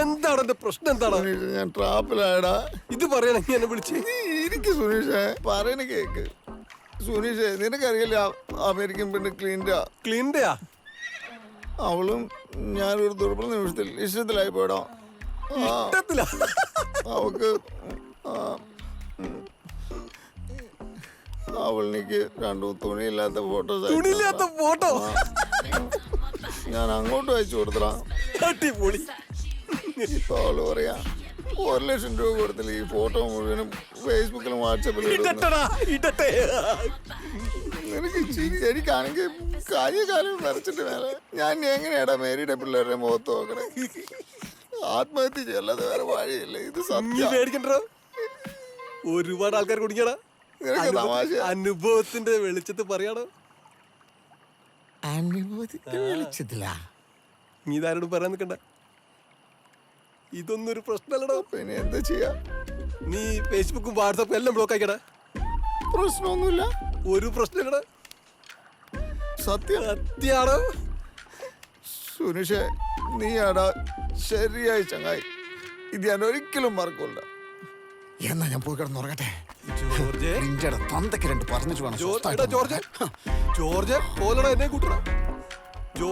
എന്താണ് എന്റെ പ്രശ്നം എന്താണ്? സുനീഷ് ഞാൻ ട്രാപ്പിലായടാ. ഇത് പറയണെങ്കിൽ എന്നെ വിളിച്ച്. നീ ഇരിക്ക് സുനീഷേ. പറയണ കേക്ക്. സുനീഷേ നിനക്കറിയില്ല അമേരിക്കൻ പെണ്ണ് ക്ലീന്റെ ക്ലീന്റെയാ അവളും ഞാനൊരു ദുർബല നിമിഷത്തിൽ ഇഷ്ടത്തിലായി പോയടാ. ആ അവക്ക് ആ, ഉം. അവളിനിക്ക് രണ്ടു തുണിയില്ലാത്ത ഫോട്ടോസ് തുണിയില്ലാത്ത ഫോട്ടോ? ഞാൻ അങ്ങോട്ട് അയച്ചു കൊടുത്തടാ. അടിപൊളി. ഇപ്പൊ അവൾ പറയാ ഒരു ലക്ഷം രൂപ കൊടുത്തില്ല ഈ ഫോട്ടോ മുഴുവനും ഫേസ്ബുക്കിലും വാട്സപ്പിലും എനിക്ക് എനിക്കാണെങ്കിൽ ഇടട്ടെ. എനിക്ക് ചിരി എനിക്കാണെങ്കിൽ കാര്യകാലം വരച്ചിട്ട് വേറെ. ഞാൻ എങ്ങനെയാടാ മേരിയുടെ പിള്ളേരുടെ മുഖത്ത് നോക്കണേ? ആത്മഹത്യ ചെയ്യല്ലാതെ വേറെ വഴിയില്ല. ഇത് നീ സത്യം. പേടിക്കണ്ടോ ഒരുപാട് ആൾക്കാർ കുടിക്കടാ നിനക്ക് അനുഭവത്തിന്റെ വെളിച്ചത്ത് പറയാടോ. അനുഭവത്തിന്റെ വെളിച്ചത്തില? നീ ഇതാരോട് പറയാൻ നിൽക്കണ്ട ഇതൊന്നും ഒരു പ്രശ്നമല്ലടോ പിന്നെ എന്താ ചെയ്യാ? നീ ഫേസ്ബുക്കും വാട്സാപ്പും എല്ലാം ബ്ലോക്ക് ആക്കിയടാ. പ്രശ്നമൊന്നുമില്ല. ഒരു പ്രശ്നമില്ലടാ. സത്യം. സത്യാണോ സുനിഷേ നീയാടാ ശരിയായി ചങ്ങായി. ഇത് ഞാൻ ഒരിക്കലും മറക്കൂല. എന്നാ ഞാൻ പോയി കിടന്നുറങ്ങട്ടെ ജോർജ്. തന്തക്ക് രണ്ട് പറഞ്ഞിട്ട് വേണം ജോർജ്. ജോർജ് ജോർജ് പോലടാ എന്നെ കൂട്ടടാ